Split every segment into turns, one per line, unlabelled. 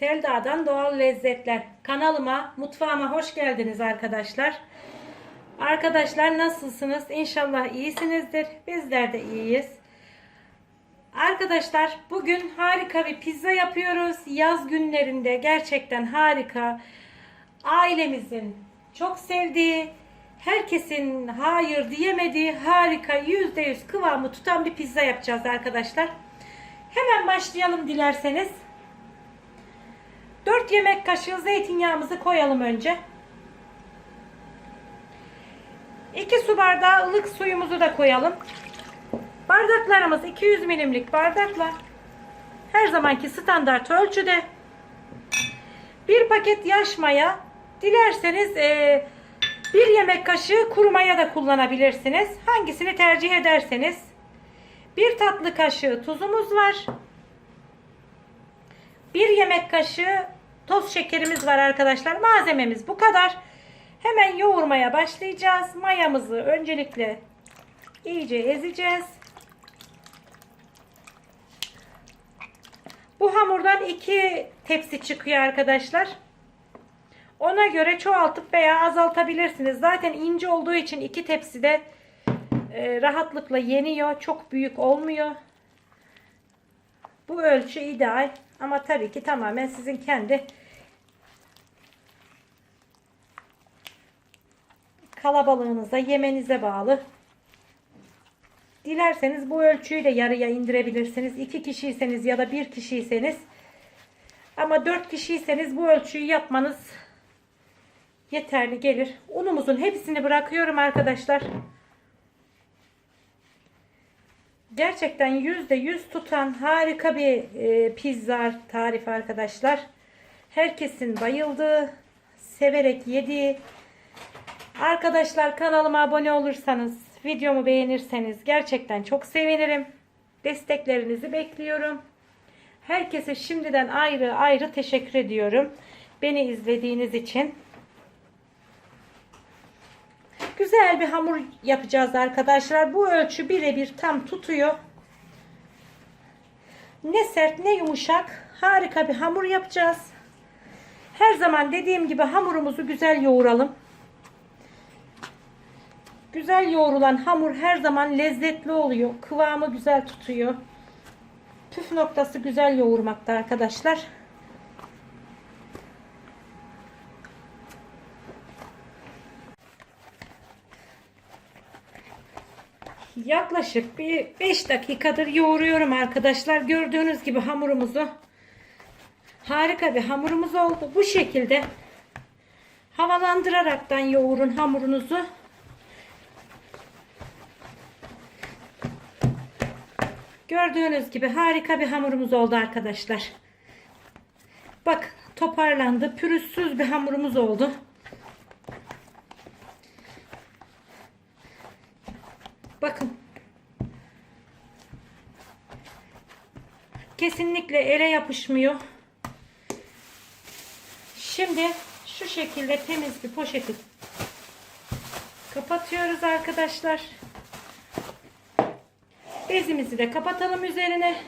Selda'dan Doğal Lezzetler kanalıma, mutfağıma hoş geldiniz arkadaşlar. Arkadaşlar nasılsınız? İnşallah iyisinizdir. Bizler de iyiyiz. Arkadaşlar bugün harika bir pizza yapıyoruz. Yaz günlerinde gerçekten harika. Ailemizin çok sevdiği, herkesin hayır diyemediği harika %100 kıvamı tutan bir pizza yapacağız arkadaşlar. Hemen başlayalım dilerseniz. 4 yemek kaşığı zeytinyağımızı koyalım önce. 2 su bardağı ılık suyumuzu da koyalım. Bardaklarımız 200 milimlik bardaklar. Her zamanki standart ölçüde. Bir paket yaş maya. Dilerseniz e, bir yemek kaşığı kuru maya da kullanabilirsiniz. Hangisini tercih ederseniz. Bir tatlı kaşığı tuzumuz var. Bir yemek kaşığı toz şekerimiz var arkadaşlar. Malzememiz bu kadar. Hemen yoğurmaya başlayacağız. Mayamızı öncelikle iyice ezeceğiz. Bu hamurdan iki tepsi çıkıyor arkadaşlar. Ona göre çoğaltıp veya azaltabilirsiniz. Zaten ince olduğu için iki tepside e, rahatlıkla yeniyor. Çok büyük olmuyor. Bu ölçü ideal. Ama tabii ki tamamen sizin kendi kalabalığınıza, yemenize bağlı. Dilerseniz bu ölçüyü de yarıya indirebilirsiniz. İki kişiyseniz ya da bir kişiyseniz ama dört kişiyseniz bu ölçüyü yapmanız yeterli gelir. Unumuzun hepsini bırakıyorum arkadaşlar. Gerçekten yüzde yüz tutan harika bir e, pizza tarifi arkadaşlar. Herkesin bayıldığı, severek yediği. Arkadaşlar kanalıma abone olursanız, videomu beğenirseniz gerçekten çok sevinirim. Desteklerinizi bekliyorum. Herkese şimdiden ayrı ayrı teşekkür ediyorum. Beni izlediğiniz için. Güzel bir hamur yapacağız arkadaşlar. Bu ölçü birebir tam tutuyor. Ne sert ne yumuşak. Harika bir hamur yapacağız. Her zaman dediğim gibi hamurumuzu güzel yoğuralım. Güzel yoğrulan hamur her zaman lezzetli oluyor. Kıvamı güzel tutuyor. Püf noktası güzel yoğurmakta arkadaşlar. Yaklaşık bir 5 dakikadır yoğuruyorum arkadaşlar. Gördüğünüz gibi hamurumuzu harika bir hamurumuz oldu. Bu şekilde havalandıraraktan yoğurun hamurunuzu. Gördüğünüz gibi harika bir hamurumuz oldu arkadaşlar. Bak toparlandı. Pürüzsüz bir hamurumuz oldu. Bakın. Kesinlikle ele yapışmıyor. Şimdi şu şekilde temiz bir poşeti kapatıyoruz arkadaşlar. Bezimizi de kapatalım üzerine.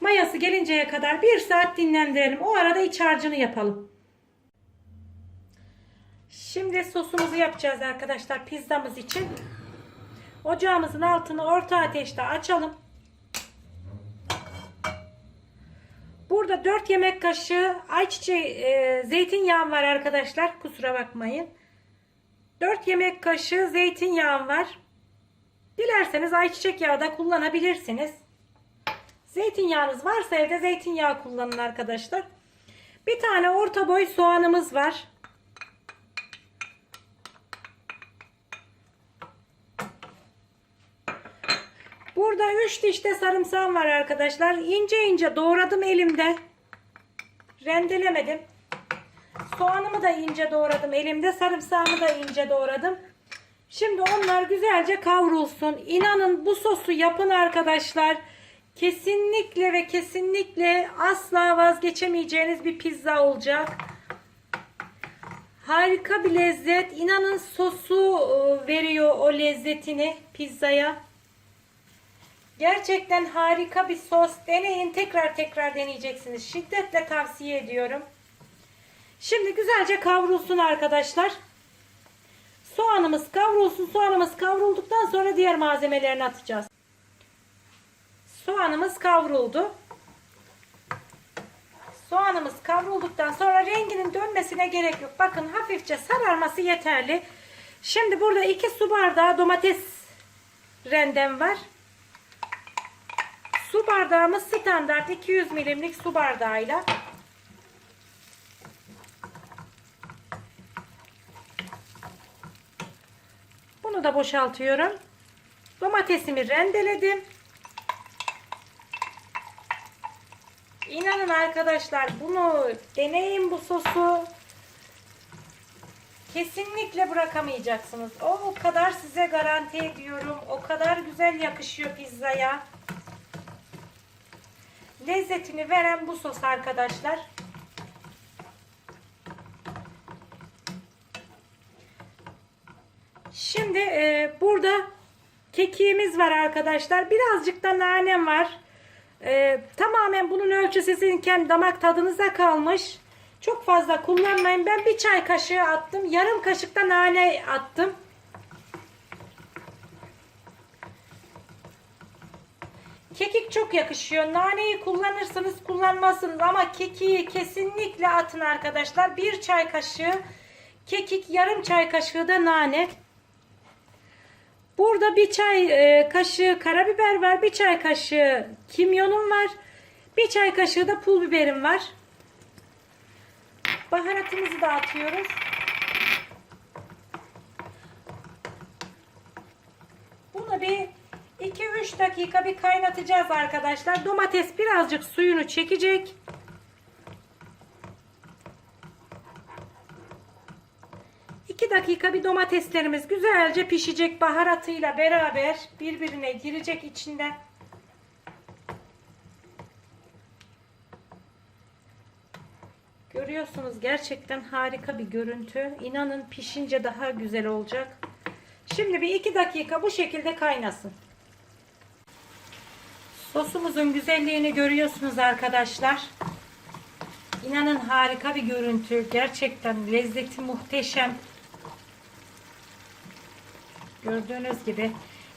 Mayası gelinceye kadar bir saat dinlendirelim. O arada iç harcını yapalım. Şimdi sosumuzu yapacağız arkadaşlar pizzamız için. Ocağımızın altını orta ateşte açalım. Burada 4 yemek kaşığı ayçiçeği e, zeytinyağım var arkadaşlar. Kusura bakmayın. 4 yemek kaşığı zeytinyağım var. Dilerseniz ayçiçek yağı da kullanabilirsiniz. Zeytinyağınız varsa evde zeytinyağı kullanın arkadaşlar. Bir tane orta boy soğanımız var. Burada 3 diş de sarımsağım var arkadaşlar. İnce ince doğradım elimde. Rendelemedim. Soğanımı da ince doğradım elimde. Sarımsağımı da ince doğradım. Şimdi onlar güzelce kavrulsun. İnanın bu sosu yapın arkadaşlar. Kesinlikle ve kesinlikle asla vazgeçemeyeceğiniz bir pizza olacak. Harika bir lezzet. İnanın sosu e, veriyor o lezzetini pizzaya. Gerçekten harika bir sos. Deneyin tekrar tekrar deneyeceksiniz. Şiddetle tavsiye ediyorum. Şimdi güzelce kavrulsun arkadaşlar. Soğanımız kavrulsun. Soğanımız kavrulduktan sonra diğer malzemelerini atacağız. Soğanımız kavruldu. Soğanımız kavrulduktan sonra renginin dönmesine gerek yok. Bakın hafifçe sararması yeterli. Şimdi burada 2 su bardağı domates rendem var. Su bardağımız standart 200 milimlik su bardağıyla. Bunu da boşaltıyorum. Domatesimi rendeledim. İnanın arkadaşlar bunu deneyin bu sosu. Kesinlikle bırakamayacaksınız. O, kadar size garanti ediyorum. O kadar güzel yakışıyor pizzaya. Lezzetini veren bu sos arkadaşlar. Şimdi e, burada kekiğimiz var arkadaşlar. Birazcık da nanem var. E, tamamen bunun ölçüsü sizin kendi damak tadınıza kalmış. Çok fazla kullanmayın. Ben bir çay kaşığı attım. Yarım kaşık da nane attım. Kekik çok yakışıyor. Naneyi kullanırsınız kullanmazsınız ama kekiği kesinlikle atın arkadaşlar. Bir çay kaşığı kekik, yarım çay kaşığı da nane. Burada bir çay e, kaşığı karabiber var. Bir çay kaşığı kimyonum var. Bir çay kaşığı da pul biberim var. Baharatımızı da atıyoruz. Bunu bir 2-3 dakika bir kaynatacağız arkadaşlar. Domates birazcık suyunu çekecek. İki dakika bir domateslerimiz güzelce pişecek baharatıyla beraber birbirine girecek içinde. Görüyorsunuz gerçekten harika bir görüntü. İnanın pişince daha güzel olacak. Şimdi bir iki dakika bu şekilde kaynasın. Sosumuzun güzelliğini görüyorsunuz arkadaşlar. İnanın harika bir görüntü. Gerçekten lezzeti muhteşem. Gördüğünüz gibi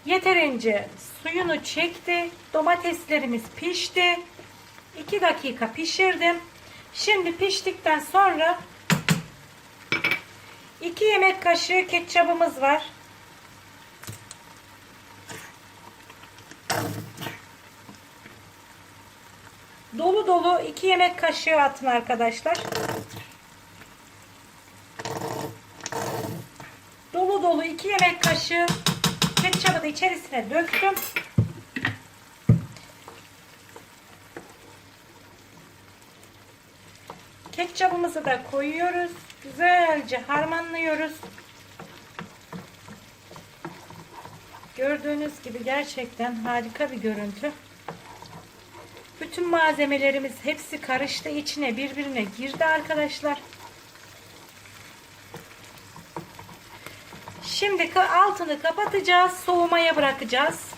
yeterince suyunu çekti. Domateslerimiz pişti. 2 dakika pişirdim. Şimdi piştikten sonra 2 yemek kaşığı ketçabımız var. Dolu dolu 2 yemek kaşığı atın arkadaşlar. Dolu dolu 2 yemek kaşığı ketçabı da içerisine döktüm. Ketçabımızı da koyuyoruz. Güzelce harmanlıyoruz. Gördüğünüz gibi gerçekten harika bir görüntü. Bütün malzemelerimiz hepsi karıştı içine birbirine girdi arkadaşlar. Şimdi altını kapatacağız. Soğumaya bırakacağız.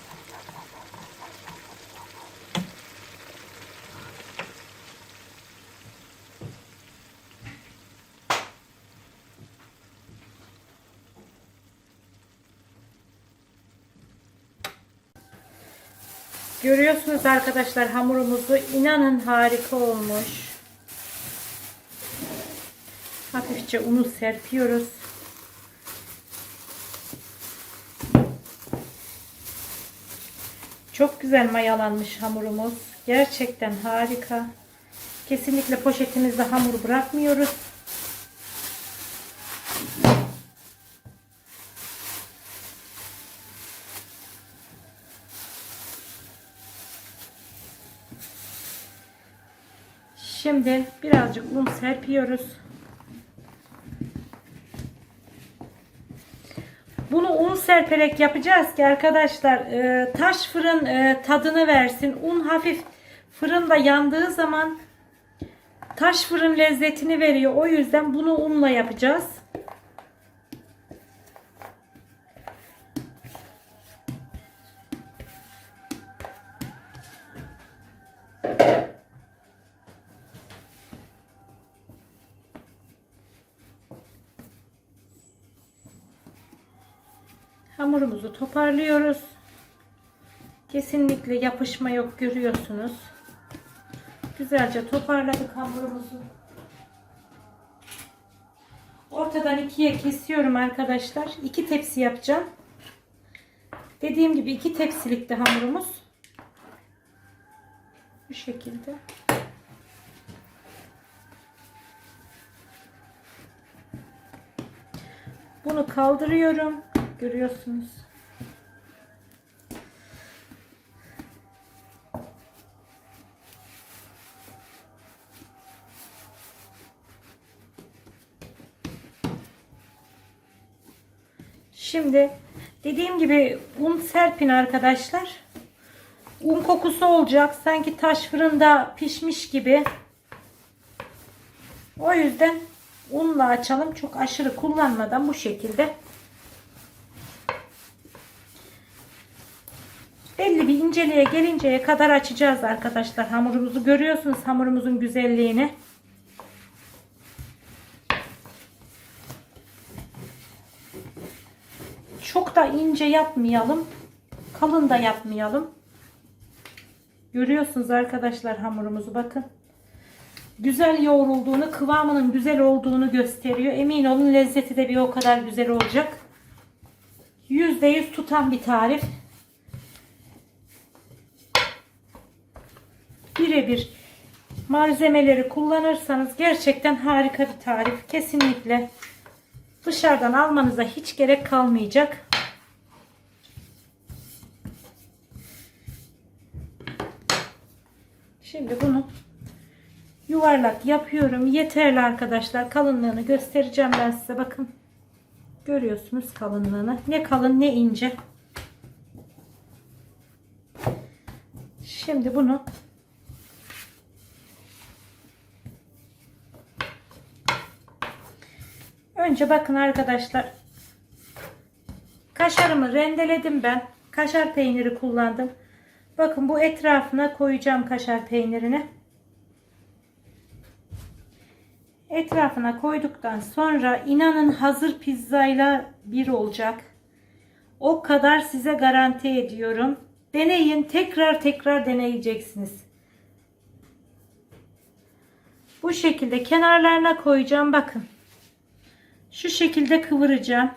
Görüyorsunuz arkadaşlar hamurumuzu inanın harika olmuş. Hafifçe unu serpiyoruz. Çok güzel mayalanmış hamurumuz. Gerçekten harika. Kesinlikle poşetimizde hamur bırakmıyoruz. Şimdi birazcık un serpiyoruz. Bunu un serperek yapacağız ki arkadaşlar e, taş fırın e, tadını versin. Un hafif fırında yandığı zaman taş fırın lezzetini veriyor. O yüzden bunu unla yapacağız. Toparlıyoruz. Kesinlikle yapışma yok görüyorsunuz. Güzelce toparladık hamurumuzu. Ortadan ikiye kesiyorum arkadaşlar. İki tepsi yapacağım. Dediğim gibi iki tepsilikte hamurumuz. Bu şekilde. Bunu kaldırıyorum. Görüyorsunuz. Şimdi dediğim gibi un serpin arkadaşlar. Un kokusu olacak. Sanki taş fırında pişmiş gibi. O yüzden unla açalım. Çok aşırı kullanmadan bu şekilde. Belli bir inceliğe gelinceye kadar açacağız arkadaşlar. Hamurumuzu görüyorsunuz. Hamurumuzun güzelliğini. Çok da ince yapmayalım. Kalın da yapmayalım. Görüyorsunuz arkadaşlar hamurumuzu bakın. Güzel yoğrulduğunu, kıvamının güzel olduğunu gösteriyor. Emin olun lezzeti de bir o kadar güzel olacak. %100 tutan bir tarif. Birebir malzemeleri kullanırsanız gerçekten harika bir tarif. Kesinlikle dışarıdan almanıza hiç gerek kalmayacak. Şimdi bunu yuvarlak yapıyorum. Yeterli arkadaşlar. Kalınlığını göstereceğim ben size. Bakın. Görüyorsunuz kalınlığını. Ne kalın ne ince. Şimdi bunu Önce bakın arkadaşlar. Kaşarımı rendeledim ben. Kaşar peyniri kullandım. Bakın bu etrafına koyacağım kaşar peynirini. Etrafına koyduktan sonra inanın hazır pizzayla bir olacak. O kadar size garanti ediyorum. Deneyin, tekrar tekrar deneyeceksiniz. Bu şekilde kenarlarına koyacağım. Bakın. Şu şekilde kıvıracağım.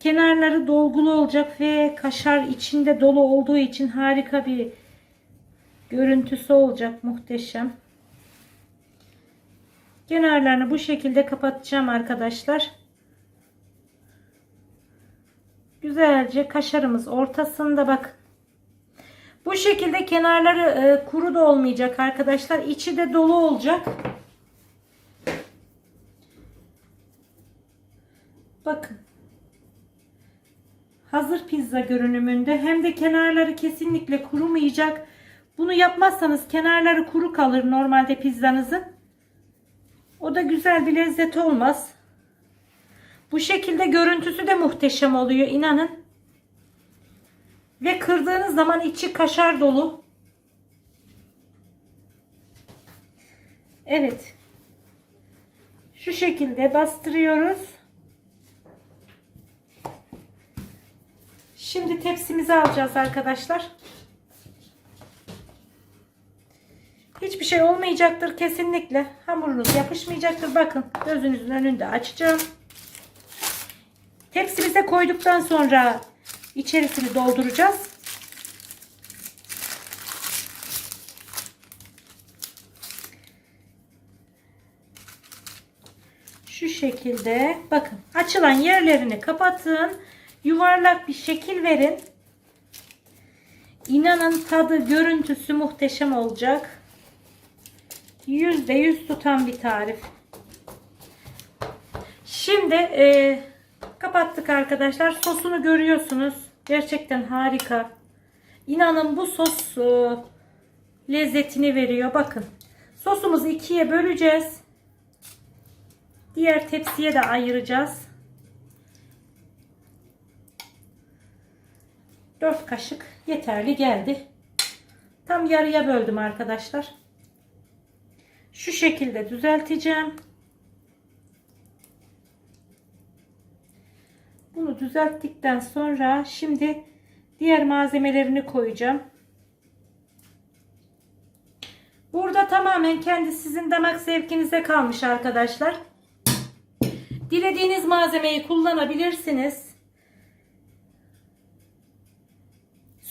Kenarları dolgulu olacak ve kaşar içinde dolu olduğu için harika bir görüntüsü olacak. Muhteşem. Kenarlarını bu şekilde kapatacağım arkadaşlar. Güzelce kaşarımız ortasında bak. Bu şekilde kenarları e, kuru da olmayacak arkadaşlar. İçi de dolu olacak. Bakın. Hazır pizza görünümünde hem de kenarları kesinlikle kurumayacak. Bunu yapmazsanız kenarları kuru kalır normalde pizzanızın. O da güzel bir lezzet olmaz. Bu şekilde görüntüsü de muhteşem oluyor inanın. Ve kırdığınız zaman içi kaşar dolu. Evet. Şu şekilde bastırıyoruz. Şimdi tepsimizi alacağız arkadaşlar. Hiçbir şey olmayacaktır kesinlikle. Hamurunuz yapışmayacaktır. Bakın gözünüzün önünde açacağım. Tepsimize koyduktan sonra içerisini dolduracağız. Şu şekilde bakın açılan yerlerini kapatın. Yuvarlak bir şekil verin. İnanın tadı, görüntüsü muhteşem olacak. %100 tutan bir tarif. Şimdi e, kapattık arkadaşlar. Sosunu görüyorsunuz. Gerçekten harika. İnanın bu sos e, lezzetini veriyor. Bakın. Sosumuzu ikiye böleceğiz. Diğer tepsiye de ayıracağız. 4 kaşık yeterli geldi. Tam yarıya böldüm arkadaşlar. Şu şekilde düzelteceğim. düzelttikten sonra şimdi diğer malzemelerini koyacağım. Burada tamamen kendi sizin damak zevkinize kalmış arkadaşlar. Dilediğiniz malzemeyi kullanabilirsiniz.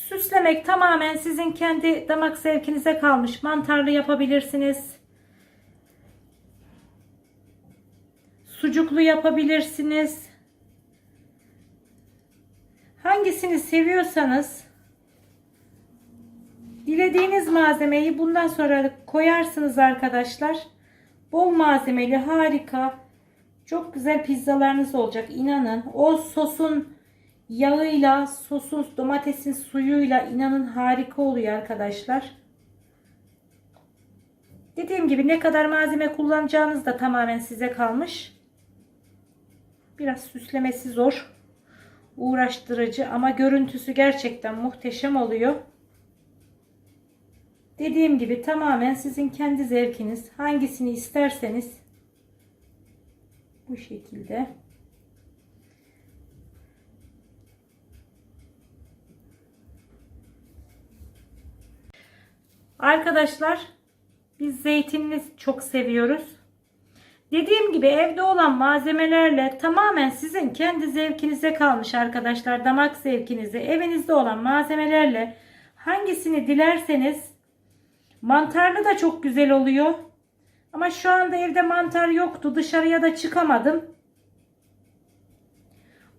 Süslemek tamamen sizin kendi damak zevkinize kalmış. Mantarlı yapabilirsiniz. Sucuklu yapabilirsiniz. Hangisini seviyorsanız dilediğiniz malzemeyi bundan sonra koyarsınız arkadaşlar. Bol malzemeli harika. Çok güzel pizzalarınız olacak inanın. O sosun yağıyla, sosun domatesin suyuyla inanın harika oluyor arkadaşlar. Dediğim gibi ne kadar malzeme kullanacağınız da tamamen size kalmış. Biraz süslemesi zor. Uğraştırıcı ama görüntüsü gerçekten muhteşem oluyor. Dediğim gibi tamamen sizin kendi zevkiniz. Hangisini isterseniz bu şekilde. Arkadaşlar biz zeytinini çok seviyoruz. Dediğim gibi evde olan malzemelerle tamamen sizin kendi zevkinize kalmış arkadaşlar. Damak zevkinize evinizde olan malzemelerle hangisini dilerseniz mantarlı da çok güzel oluyor. Ama şu anda evde mantar yoktu. Dışarıya da çıkamadım.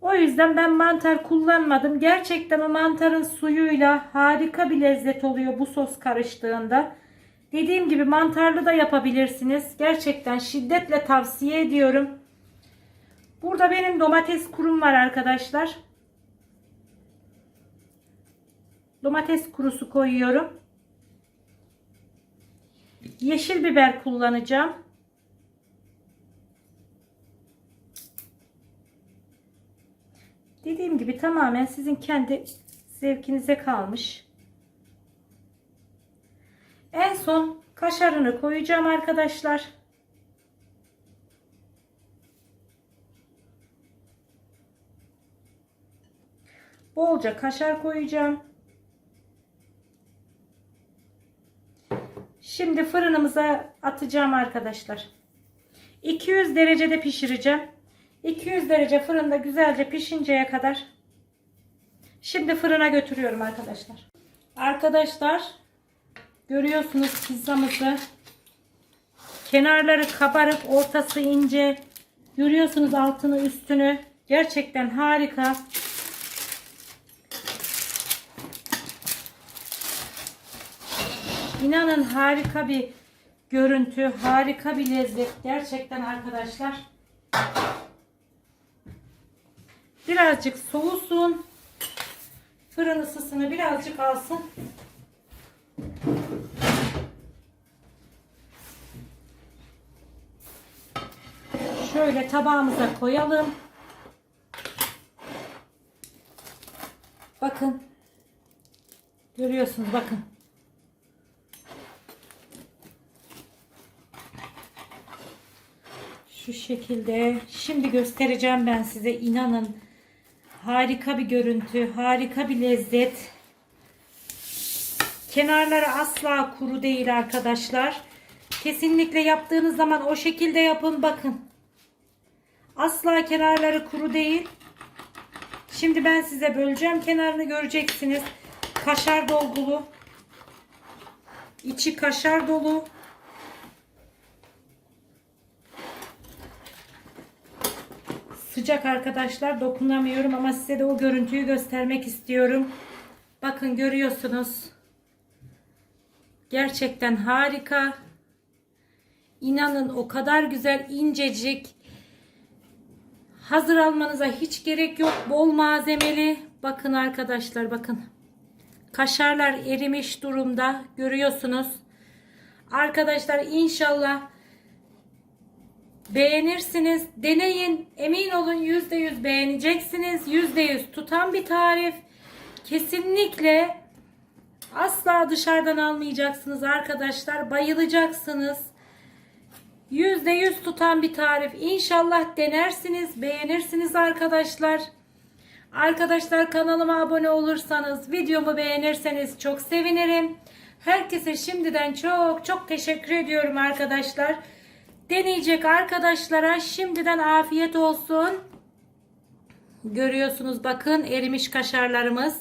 O yüzden ben mantar kullanmadım. Gerçekten o mantarın suyuyla harika bir lezzet oluyor bu sos karıştığında. Dediğim gibi mantarlı da yapabilirsiniz. Gerçekten şiddetle tavsiye ediyorum. Burada benim domates kurum var arkadaşlar. Domates kurusu koyuyorum. Yeşil biber kullanacağım. Dediğim gibi tamamen sizin kendi zevkinize kalmış. En son kaşarını koyacağım arkadaşlar. Bolca kaşar koyacağım. Şimdi fırınımıza atacağım arkadaşlar. 200 derecede pişireceğim. 200 derece fırında güzelce pişinceye kadar. Şimdi fırına götürüyorum arkadaşlar. Arkadaşlar görüyorsunuz pizzamızı. Kenarları kabarık, ortası ince. Görüyorsunuz altını üstünü. Gerçekten harika. İnanın harika bir görüntü, harika bir lezzet. Gerçekten arkadaşlar. Birazcık soğusun. Fırın ısısını birazcık alsın. Şöyle tabağımıza koyalım. Bakın. Görüyorsunuz bakın. Şu şekilde. Şimdi göstereceğim ben size. inanın. Harika bir görüntü. Harika bir lezzet. Kenarları asla kuru değil arkadaşlar. Kesinlikle yaptığınız zaman o şekilde yapın. Bakın. Asla kenarları kuru değil. Şimdi ben size böleceğim. Kenarını göreceksiniz. Kaşar dolgulu. İçi kaşar dolu. Sıcak arkadaşlar dokunamıyorum ama size de o görüntüyü göstermek istiyorum. Bakın görüyorsunuz. Gerçekten harika. İnanın o kadar güzel incecik. Hazır almanıza hiç gerek yok. Bol malzemeli. Bakın arkadaşlar bakın. Kaşarlar erimiş durumda. Görüyorsunuz. Arkadaşlar inşallah beğenirsiniz. Deneyin. Emin olun %100 beğeneceksiniz. %100 tutan bir tarif. Kesinlikle asla dışarıdan almayacaksınız arkadaşlar. Bayılacaksınız. %100 tutan bir tarif. İnşallah denersiniz, beğenirsiniz arkadaşlar. Arkadaşlar kanalıma abone olursanız, videomu beğenirseniz çok sevinirim. Herkese şimdiden çok çok teşekkür ediyorum arkadaşlar. Deneyecek arkadaşlara şimdiden afiyet olsun. Görüyorsunuz bakın erimiş kaşarlarımız.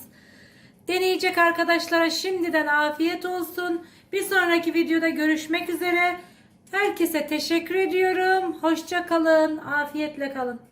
Deneyecek arkadaşlara şimdiden afiyet olsun. Bir sonraki videoda görüşmek üzere. Herkese teşekkür ediyorum. Hoşça kalın. Afiyetle kalın.